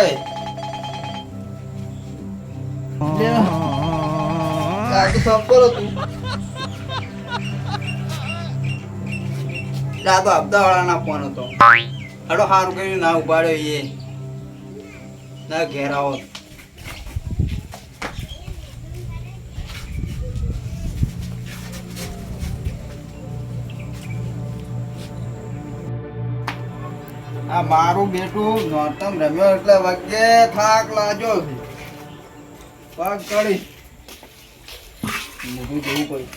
કોઈ લે. આ તો આ તો હપ્તા વાળાના ફોન હતો. હાડો સારું કર્યું ના ઉપાડ્યો એ. ના ઘેર આ મારું બેટું નોતમ રમ્યો એટલે વગે થાક લાજો છે. પગ ચડી. મોઢું જોવું કોઈ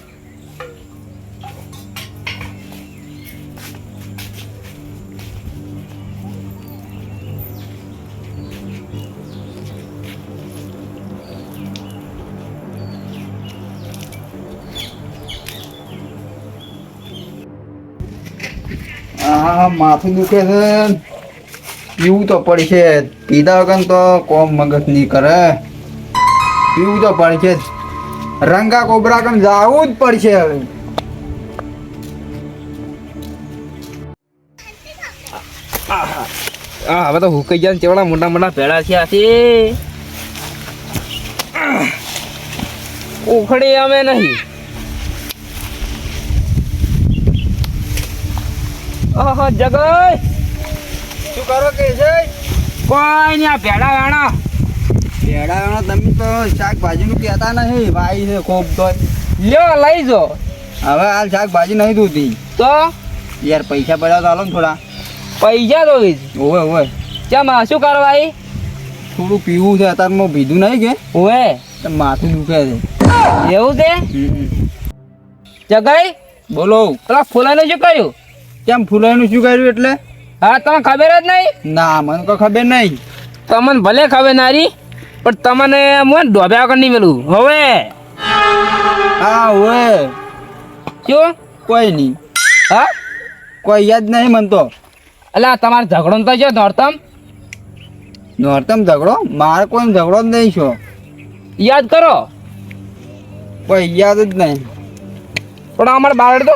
માથું દુખે છે. પીવું તો પડશે પીધા વગર તો કોમ મગજ નહીં કરે પીવું તો પડી છે રંગા કોબરા કમ જવું જ પડશે હવે હા હવે તો હુકાઈ ગયા ને ચેવડા મોટા મોટા પેડા છે ઉખડી અમે નહીં ઓહો જગય શું કરો કે છે? કોઈ નહીં આ ભેળા વેણા ભેડા વેણા તમે તો શાકભાજીનું કહેતા નહીં ભાઈ છે ખૂબ તો. લ્યો લઈ જો. હવે હાલ શાકભાજી નહીં દૂધી તો? યાર પૈસા પડ્યા તો હાલો ને થોડા. પૈસા તો ઓવે ઓવે. ચમ આ શું કરવા ભાઈ? થોડું પીવું છે અત્યારમાં પીધું નહીં કે. ઓએ માથું દુખે છે. એવું છે? જગાઈ? બોલો. પેલા ફૂલાને શું કર્યું? કેમ ફૂલાઈનું શું કર્યું એટલે? હા તમને ખબર જ નહીં? ના મને કોઈ ખબર નહીં. તમને ભલે ખબર નારી પણ તમને મને ડોબ્યા વગર નહીં પેલું હવે? હા હવે. શું કોઈ નહીં. હા? કોઈ યાદ નહીં મને તો. અલા તમારે ઝઘડો તો છે નોરતમ? નોરતમ ઝઘડો? મારે કોઈ ઝઘડો જ નહીં છો. યાદ કરો. કોઈ યાદ જ નહીં. પણ અમારે બાર તો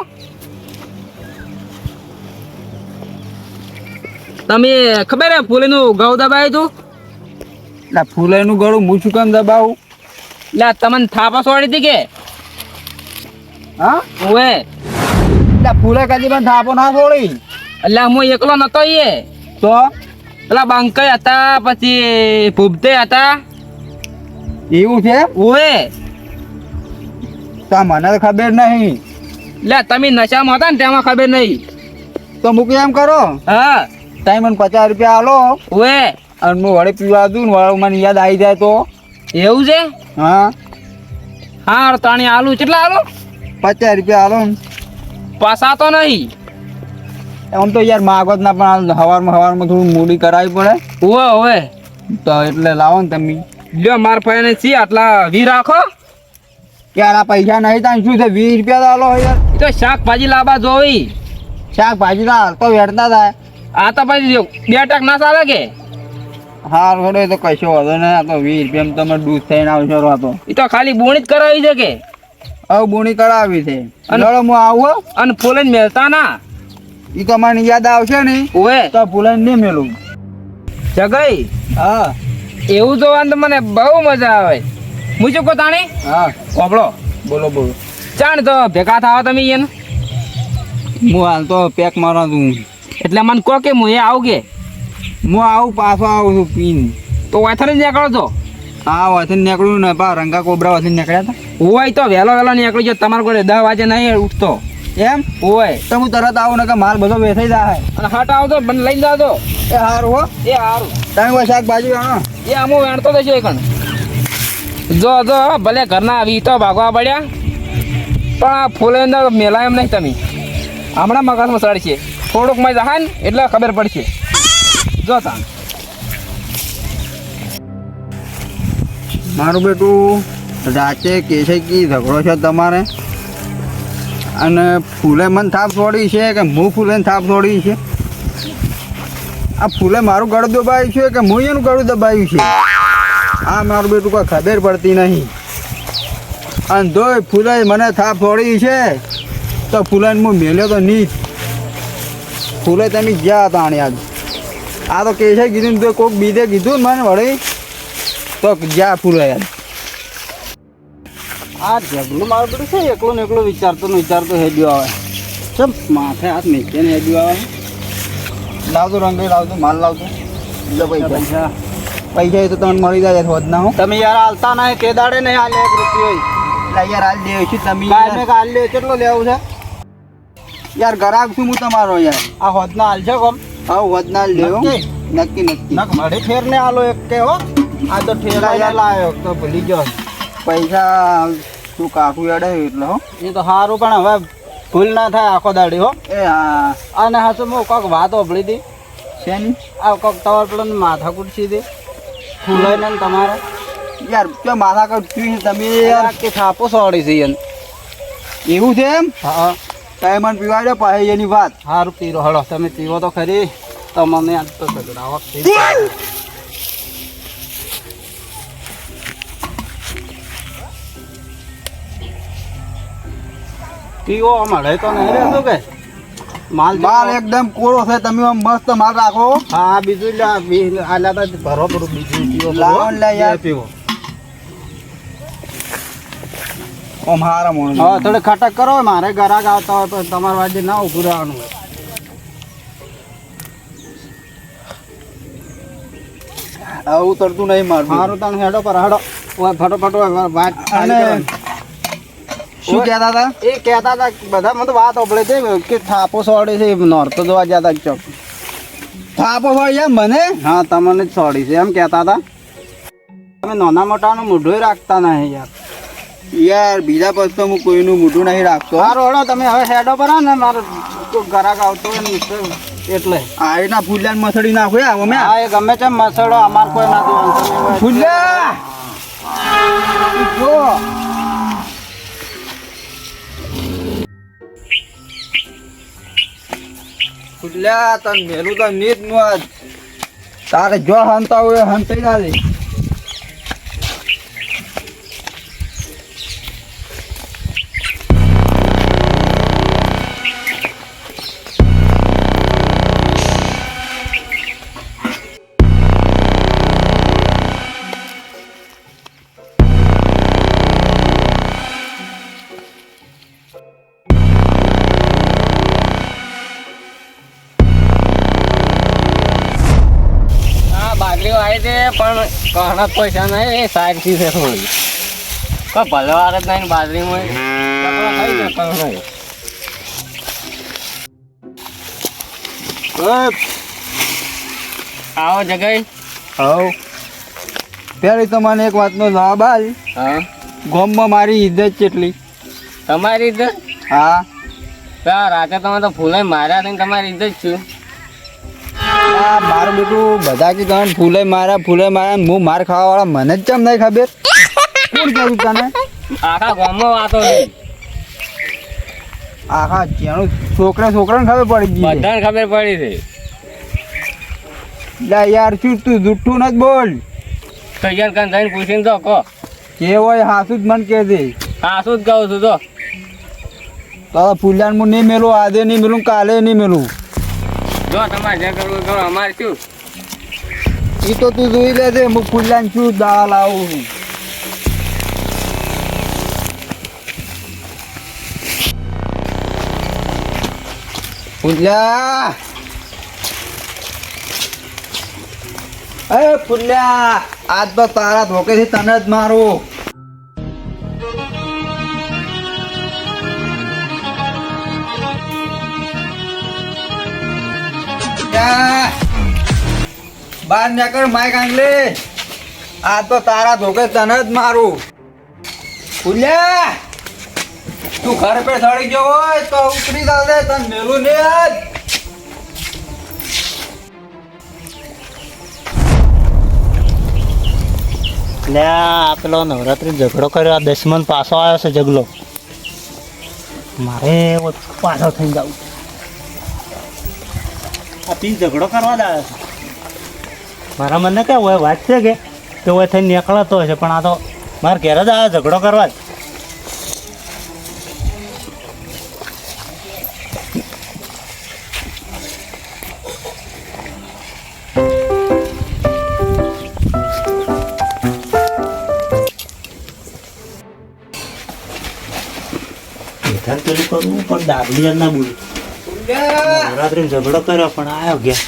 તમે ખબર હે ફૂલેનું ગળું દબાવ્યું તું? એટલે ફૂલેનું ગળું હું શું કામ દબાવું? એટલે તમને થાપા સોડી હતી કે? હા? ઓએ એટલે ફૂલે કદી પણ થાપો ના સોડી? એટલે હું એકલો નતો એ. તો? પેલા બંકઈ હતા પછી ભૂપતે હતા. એવું છે? ઓએ તા મને તો ખબર નહીં. એટલે તમે નશામાં હતા ને તેમાં ખબર નહીં. તો મૂકી એમ કરો. હા. તમે મને પચાસ રૂપિયા આલો. ઓએ. અને હું વળી પીવા દઉં ને વળી મને યાદ આવી જાય તો. એવું છે? હા. હા તાણી આલુ કેટલા આલુ? પચાસ રૂપિયા આલો ને. પાસા તો નહીં. આમ તો યાર માગો ના પણ હવારમાં હવારમાં થોડું મૂડી કરાવી પડે. ઓવે ઓવે તો એટલે લાવો ને તમે. લ્યો માર પાસે સી આટલા વી રાખો. યાર આ પૈસા નહીં તાન શું છે? વીસ રૂપિયા તો આલો યાર. તો શાકભાજી લાવવા જોવી શાકભાજી તો હાલતો વેડતા થાય. આ તો પછી બે ટક ના ચાલે કે? હાર ઘડો તો કશો વાંધો નહીં આ તો વીસ રૂપિયા તમે દૂધ થઈને આવશો રહો તો. એ તો ખાલી બોણી જ કરાવી છે કે? હવે બોણી કરાવી છે. અને- હું આવું હો. અને ફૂલે જ મેળતા ના? એ તો મને યાદ આવશે ને. ઓએ તો ફૂલાઈને નહીં મેલું. જગઈ? હા. એવું જોવાનું તો મને બહુ મજા આવે. હું શું કહું તાણી? હા. કોપડો બોલો બોલો. ચાણ તો ભેગા થાવ તમે એને હું હાલ તો પેક મારા તું એટલે મને કહો કે હું એ આવું કે? હું આવું પાછો આવું છું પીન. તો વાથર નીકળો છો? હા વાથર નીકળ્યું ને પા રંગા કોબરા વાથર નીકળ્યા હતા. હોય તો વહેલો વહેલો નીકળી જાઓ તમારે કોઈ દસ વાગે નહીં ઉઠતો. એમ? હોય. તો હું તરત આવું ને કે માલ બધો વેસાઈ જાય. અને હટ આવતો મને લઈને જાજો. એ હારું હો. એ સારું તમે કોઈ શાકભાજી આણો એ અમુક વેણતો થશે એ કણ જો જો ભલે ઘરના આવી તો ભાગવા પડ્યા. પણ આ ફૂલે અંદર મેલાય એમ નહીં તમે. હમણાં મગજમાં સડશે થોડુંકમાં જાય ને એટલે ખબર પડશે. જો તાન મારું બેટું રાતે છે કે ઝઘડો છે તમારે? અને ફૂલે મને થાપ છોડી છે કે હું ફૂલે થાપ છોડી છે? આ ફૂલે મારું ગળું દબાવ્યું છે કે હું એનું ગળું દબાવ્યું છે? આ મારું બેટું કોઈ ખબર પડતી નહીં. અને તોય ફૂલે મને થાપ છોડી છે, તો ફૂલાને હું મેલ્યો તો નહીં. ફૂલે તમે ગયા હતા આણે આજ. આ તો કેશે કીધું તો કોઈક બીજે કીધું મને વળી. તો ગયા ફૂલે યાર આ ઝઘડું મારું બધું છે એકલો ને એકલો વિચારતો ને વિચારતો હેડ્યો આવે. ચમ માથે હાથ નીચે ને હેડ્યું આવે. લાવતો રંગે લાવતો માલ લાવતો લો પૈસા. પૈસા. એ તો તમને મળી જાય વધના હું. તમે યાર હાલતા ના કેદાડે નહીં હાલે એક રૂપિયો. એટલે યાર હાલ લેવું છું તમે કેટલો લેવું છે? યાર ગરાક છું હું તમારો યાર. આ હોદના હાલ છે કોમ. હા વધના લેવો નક્કી? નક્કી નક મારે ફેર ને આલો એક કે હો. આ તો ઠેલા લાયો તો ભૂલી ગયો. પૈસા તું કાકુ અડે એટલે હો. એ તો સારું પણ હવે ભૂલ ના થાય આખો દાડી હો. એ હા. અને હા હું કોક વાત ઓભળી હતી શેની? આ કોક તમારે પેલો માથા કુટસી દે. ફૂલાઈ ને તમારે. યાર કે માથા કર તમે યાર. કે થાપો સોડી છે એવું છે એમ? હા. તમે પીવાડ્યો પાસે એની વાત. સારું પીરો હળો. તમે પીવો તો ખરી. તમને આજ તો પીવો મળે તો નહીં રહેતું કે? માલ માલ એકદમ કોરો છે તમે આમ મસ્ત માલ રાખો. હા બીજું લા આલા તો ભરો પડું બીજું પીવો લાવો લે યાર. પીવો. આમ હારા મોણ થોડી ખટક કરો મારે ગરાક આવતા હોય તો તમારા વાજે ના ઉભું રહેવાનું હોય. આવું તરતું નહીં મારું મારું તને હેડો પર હેડો. ફટોફટો ફટોફટ વાત. શું કહેતા હતા? એ કહેતા હતા બધા મને તો વાત ઓપડે છે કે થાપો સોડે છે નોરતો જોવા જતા ચોક. થાપો ભાઈ મને? હા તમને જ સોડી છે એમ કહેતા હતા. તમે નાના મોટાનું મોઢું રાખતા નહીં યાર. યાર બીજા પછી તો હું કોઈનું મોઢું નહીં રાખતો. સારું હેડો તમે હવે હેડો પર ને મારો ગરાક ગ્રાહક આવતો એટલે આ એના ફૂલિયાન મસળી નાખો અમે હા એ ગમે છે મસળો અમાર કોઈ ના દેવાનું ફૂલ્યા ફૂલ્યા તને મેલું તો નીતનું તારે જો હંતા હોય હંતાઈ ના દે આવી છે પણ કહણા પૈસા નહીં એ સાચી છે થોડી. કોઈ ભલવાર જ નહીં બાજરીમાં. કપડાં ખાઈ ને કહણા આવો જગાઈ. હવ પેલી તો મને એક વાતનો જવાબ આલ. હા. ગોમમાં મારી ઇજ્જત કેટલી? તમારી ઇજ્જત હા. રાતે તમે તો ફૂલે માર્યા થઈને તમારી ઇજ્જત છું આ મારું બેટું બધા કે કારણ ફૂલે મારા ફૂલે મારા હું માર ખાવા વાળા મને જ કેમ નહીં ખબર? કોણ કહેતું તને? આખા ગામમાં વાતો નહીં આખા જેનું છોકરા છોકરાને ખબર પડી ગઈ. બધાને ખબર પડી છે. લા યાર શું તું જુઠ્ઠું નથી બોલ. તો યાર કાન જઈને પૂછીને તો કહો. કે હોય હાસું જ મને કહે દે હાસુ જ કહું છું તો. તો ફૂલ્યાન હું નહીં મેલું આજે નહીં મેલું કાલે નહીં મેલું. જો તમારે જે એ તો તું જોઈ લેજે, હું ફૂલિયાન શું દાળ આવું છું. ફૂલ્યા અરે ફૂલ્યા આજ તો તારા ધોકેથી તને જ મારું. ફૂલ્યા, બહાર નીકળ માઈક આંગલે. આ તો તારા ધોકે તને જ મારું. ખુલ્યા તું ઘર પે સડી ગયો હોય તો ઉતરી જાવ તને મેલું ને આજ. લે આ પેલો નવરાત્રી ઝઘડો કર્યો. આ દસમન પાછો આવ્યો છે જગલો મારે પાછો થઈ જવું આ પી ઝઘડો કરવા જ આવે છે. મારા મને કે હોય વાત છે કે કે હોય થઈને નીકળતો હશે પણ આ તો મારા ઘેર જ આવે ઝઘડો કરવા જ. કરવું પણ દાબલી ના બોલું. નવરાત્રી ઝઘડો કર્યો, પણ આવ્યો ગયા.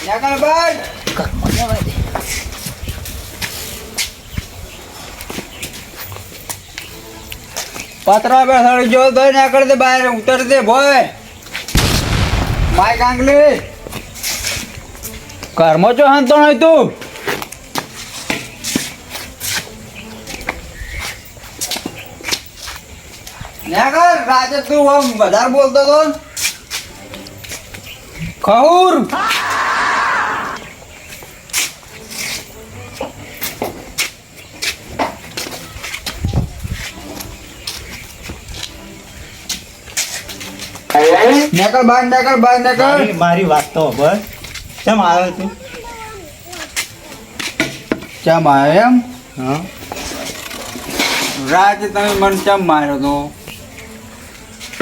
પતરા પર સડી જો ભાઈ ના કરી દે, બહાર ઉતર દે ભાઈ માય કાંગલી ઘરમાં જો હાંતો નહીં તું. ના કર, રાજે તું આમ વધારે બોલતો તો. ને. ખહુર નેકળ બહાર નેકળ બહાર નેકળ. મારી વાત તો બસ કેમ આવ્યો તું કેમ આવ્યો એમ? હા. રાતે તમે મને ચમ માર્યો તો?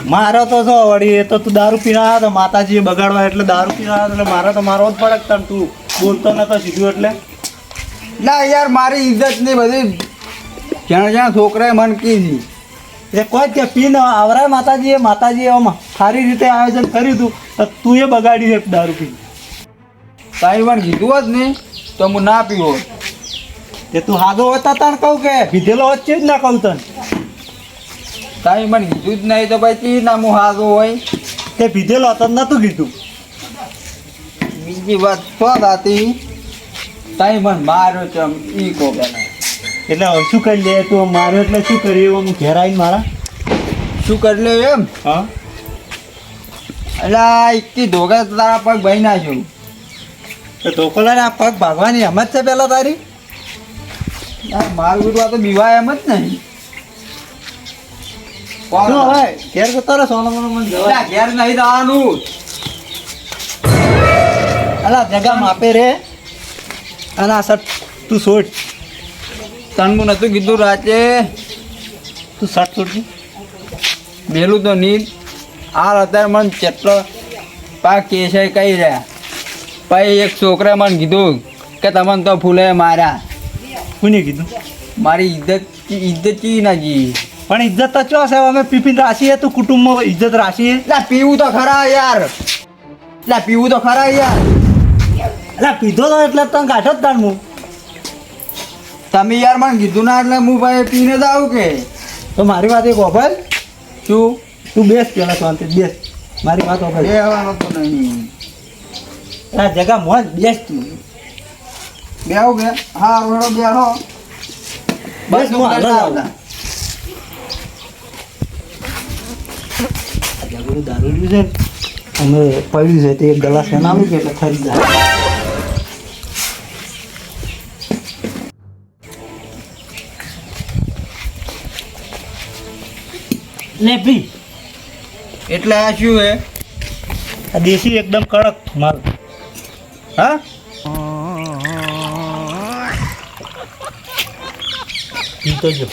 મારો તો શું વળી એ તો તું દારૂ પીના આવ્યો તો માતાજીએ બગાડવા એટલે દારૂ પીના આવ્યો એટલે મારે તો મારો જ પડે તને તું બોલતો નતો સીધું એટલે? ના યાર મારી ઇજ્જતની બધી જ્યાં જ્યાં છોકરાએ મન કીધી. એ કોઈ કે પીન આવરાય માતાજીએ માતાજીએ આમ સારી રીતે આયોજન કર્યું હતું તો તું એ બગાડી છે દારૂ પી. તારી પણ કીધું જ નહીં તો હું ના પીવો તે તું હાદો હોતા તાણ કહું કે પીધેલો વચ્ચે જ ના કહું તને. તારી મને કીધું જ નહીં તો ભાઈ તી નામું સારું હોય. તે પીધેલો હતો નતું કીધું. બીજી વાત શું હતી? તારી મને માર્યો ચમ ઈ કહો પેલા એટલે હવે શું કરી લે? તું માર્યો એટલે શું કર્યું હું ઘેર આવીને મારા? શું કરી લે એમ? હા. એટલે આ એકથી ધોકા તારા પગ ભાઈ નાખ્યું. તો ઢોકળાને આ પગ ભાગવાની હિંમત છે પેલા તારી? મારું બીજું આ તો બીવાય એમ જ નહીં. કોણ હવે ઘેર જતો રહે સોનો મોનો મને જવા. ઘેર નહીં જવાનું. અલા જગા માપે રે. અને આ શર્ટ તું સોટ તને હું નતું કીધું રાતે. તું શર્ટ છોડ મેલું તો નીલ. આ અત્યારે મને કેટલો પા કેસે કહી રહ્યા પછી એક છોકરા મને કીધું કે તમને તો ફૂલે માર્યા. કોને કીધું? મારી ઇજ્જત ઇજ્જત ચી ના જી પણ ઇજ્જત તો ચો સાહેબ? અમે પીપીન રાશીએ તું કુટુંબમાં ઇજ્જત રાશીએ? લા પીવું તો ખરા યાર. લા પીવું તો ખરા યાર. એટલે પીધો તો એટલે તને કાઢો જ તાણ હું તમે યાર મને કીધું ના એટલે હું ભાઈ પીને જ આવું કે. તો મારી વાત એક ઓફર શું? તું બેસ પેલા શાંતિ બેસ. મારી વાત ઓફર આવવાનો તો નહીં. આ જગા મોજ બેસ તું. બે. આવું કે હા રોડો બે હો બસ હું હાલો જ જગડું દારૂ રહ્યું છે. અમે પડ્યું છે તે એક ગ્લાસ એને છે એટલે ખરી જાય. લે પી એટલે આ શું હે આ દેશી એકદમ કડક મારું હા? પીતો જો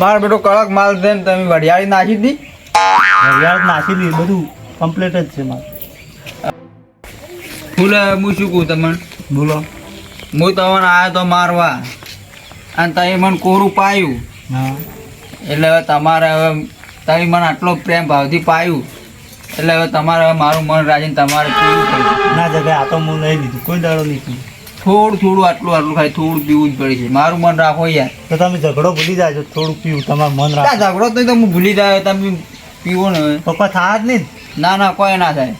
મારો બેટો કડક માલ છે ને તમે વડિયાળી નાખી દી. હરિયાળ નાખી દીધું બધું કમ્પ્લીટ જ છે માલ. ફૂલે હું શું કહું તમને? બોલો. હું તમને આવ્યો તો મારવા. અને તમે મને કોરું પાયું. એટલે હવે તમારે હવે તમે મને આટલો પ્રેમ ભાવથી પાયું. એટલે હવે તમારે હવે મારું મન રાજીને તમારે ના જગ્યાએ આ તો હું લઈ લીધું. કોઈ દાડો નહીં થોડું થોડું આટલું આટલું ખાલી થોડું પીવું જ પડે છે. મારું મન રાખો યાર. તો તમે ઝઘડો ભૂલી છો થોડું પીવું તમારું મન રાખો. ઝઘડો તો તમે ભૂલી જાય તમે પીવો ને પપ્પા થાય જ નહીં ના? ના કોઈ ના થાય.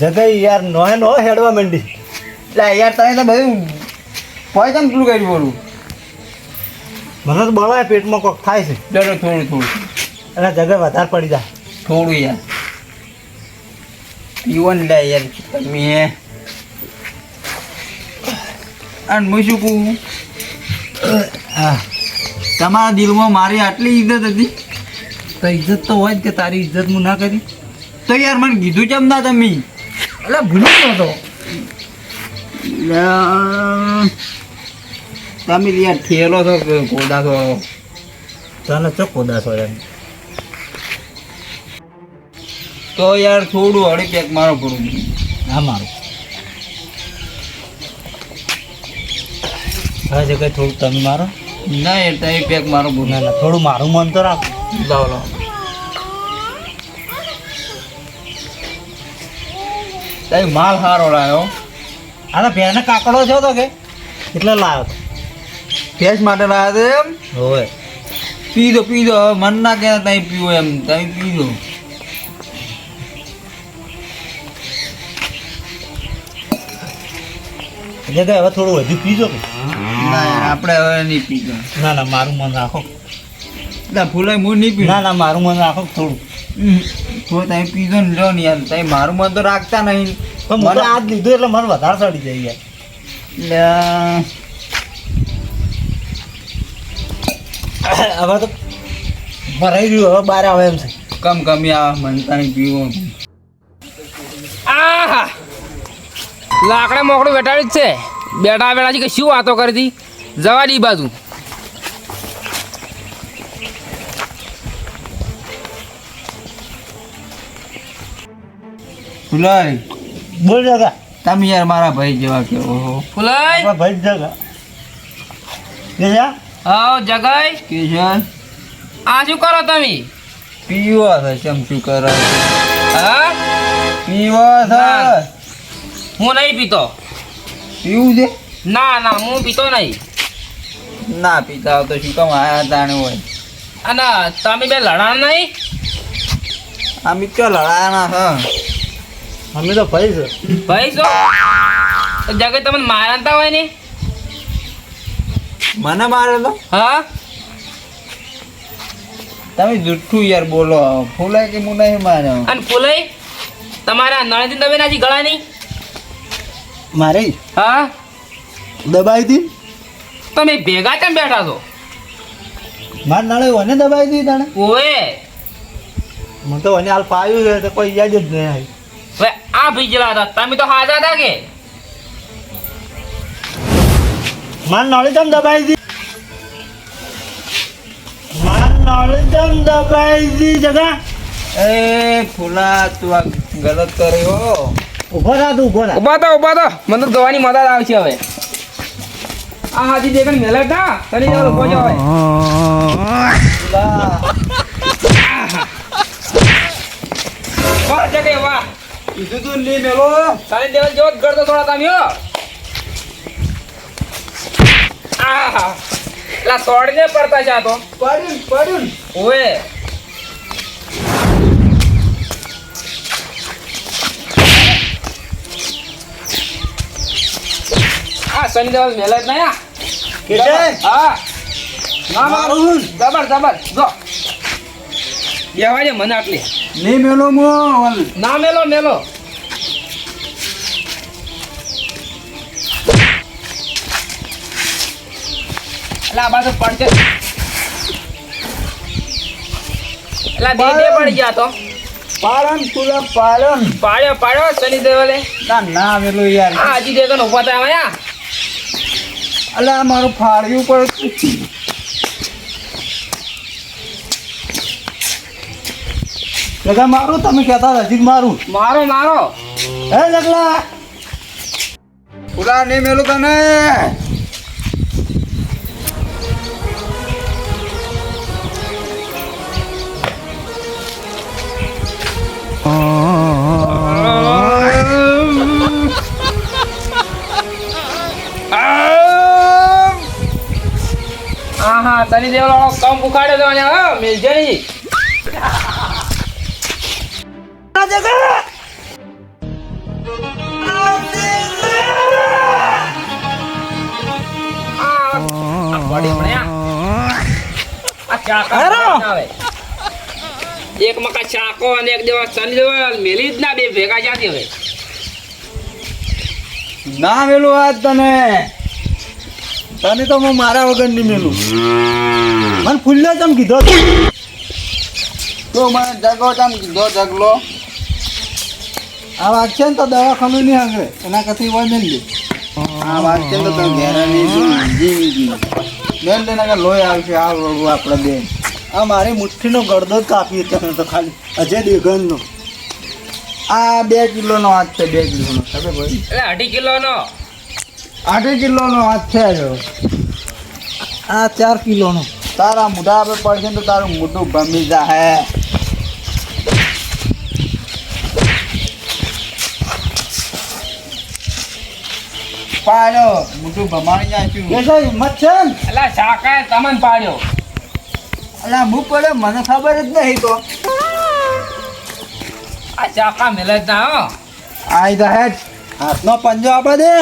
જગાઈ યાર નો હેડવા માંડી. એટલે યાર તમે તો બધું હોય કેમ પેલું કરી બોલું. મને તો બળાય પેટમાં કોક થાય છે. ડરો થોડું થોડું. એટલે જગ્યાએ વધારે પડી જાય. થોડું યાર. પીવો ને લે યાર તમે અને હું શું કહું? તમારા દિલમાં મારી આટલી ઇજ્જત હતી? તો ઇજ્જત તો હોય જ કે તારી ઇજ્જત હું ના કરી? તો યાર મને કીધું કેમ ના તમે? એટલે ભૂલી ગયો તો. તમે યાર થયેલો છો કે કોદા છો? તને ચો કોદા છો એમ? તો યાર થોડું હળી પેક મારો પૂરું હા મારું. હા છે કંઈ થોડું તમે મારો? ના યાર તમે પેક મારો પૂરું ના થોડું મારું મન તો રાખો. લાવો લાવો. તમે માલ સારો લાવ્યો આ તો ભેને કાકડો છો તો કે? એટલે લાવ્યો ભેંસ માટે લાયા તો એમ? હોય પી દો પી દો મન ના કે તમે પીવો એમ. તમે પી દો એટલે કે હવે થોડું વધુ પીજો કે? ના આપણે હવે નહીં પીજો ના ના મારું મન રાખો. ના ફૂલાય હું નહીં પીવું ના ના મારું મન રાખો થોડું. તો તમે પીધો ને લો ને યાર. તમે મારું મન તો રાખતા નહીં. પણ મને આજ લીધું એટલે મને વધારે ચડી જાય યાર. હવે તો ભરાઈ ગયું હવે બહાર આવે એમ છે. કમ કમી આવે મનતા નહીં પીવો. આહા! લાકડા મોકડું બેઠાડી જ છે. બેઠા બેઠા છે કે શું વાતો કરી હતી જવા દી બાજુ. ફુલાઈ. બોલ જગા તમે યાર મારા ભાઈ જેવા કે ઓહો. ફુલાઈ! ભાઈ જગા કે જા. હા જગાઈ? કિશન આ શું કરો તમે? પીવો છે ચમચું કરો હા? પીવો છે હું નહીં પીતો. પીવું છે? ના ના હું પીતો નહીં. ના પીતા તો શું કામ આયા તાણે હોય. અને તમે બે લડા નહીં? અમે તો લડાના છે અમે તો ભાઈ છે. ભાઈ શું તો જગે તમને મારતા હોય ને? મને મારે તો? હા? તમે જુઠ્ઠું યાર બોલો. ફૂલાય કે હું નહીં માર્યો અને ફૂલાય? તમારા નળથી દબે નાજી ગળાની મારે? હા? દબાઈ હતી તમે ભેગા કેમ બેઠા છો? માર નળે ઓને દબાઈ હતી તને ઓએ. મને તો ઓને હાલ પાયું છે તો કોઈ યાદ જ નહીં આવી. હવે આ ભીજલા હતા. તમે તો હાજા હતા કે? માર નાળે તમ દબાઈ હતી માર નાળે તમ દબાઈ હતી જગા. એ ફૂલા તું આ ગલત કર્યો. ઊભો થા તું ઊભો થા ઊભા તો ઊભા તો મને તો ગવાની મદદ આવશે હવે. આ હાજી દેખન મેલટ તને જાવ ઊભો જાવ વાહ જગે વાહ. કીધું તું લી મેલો. તારે દેવલ જેવો જ ગળતો થોડા તમે હો આહા લા સોડને પડતા જા આ તો. પડ્યું પડ્યું ઓએ. આ સની દેવલ મેલટ ના યા કેટે હા. ના મારું જબર જબર જો. છે મને આટલી. નહીં મેલો મોલ ના મેલો મેલો. એટલે આ પડશે એટલે બે બે પડી ગયા તો. પાલન ફૂલા પાલન પાડ્યો પાડ્યો શનિ દેવલે ના ના યાર. આ હજી દેખો ઊભા થયા આયા અલા મારું ફાળ્યું પણ મારું? તમે કહેતા હજી મારું. મારો મારો. હે લગલા. ફૂલા નહીં મેલું તને. હા કમ ઉખાડ્યો તો અને હા મિલજે નહીં. આ પડી ના આવે. એક મકા ચાકો અને એક દેવા શનિ દેવા મેલી જ ના બે ભેગા જાતી હવે. ના મેલું આજ તને. તને તો હું મારા વગર નહીં મેલું. મને ફૂલ્યો તમ કીધો તો મને જગો તમ કીધો જગલો. આ વાત છે ને તો દવાખાનું નહીં આગળ. એના કથી હોય ને લે. આ વાત છે તો તમે ઘેરા નહીં જીવી જીવી બેન લઈને લોહી આવશે આ રોડું આપણે બેન. આ મારી મુઠ્ઠીનો ગળદો જ કાપી તને તો ખાલી અજય દેવગનનો આ બે કિલોનો હાથ છે બે કિલોનો. ખબર ભાઈ એટલે અઢી કિલોનો. અઢી કિલોનો હાથ છે આ ચાર કિલોનો. તારા મોઢા આપણે પડશે ને તો તારું મોઢું ભમી જાહે. પાડ્યો મોઢું ભમાણી જાય છું હિંમત છે? શાકાએ તમને પાડ્યો. અલા હું પડે મને ખબર જ નહીં તો. આ ચાકા મેલે જ ના આઈ ધ હેડ હાથનો પંજો આપે દે.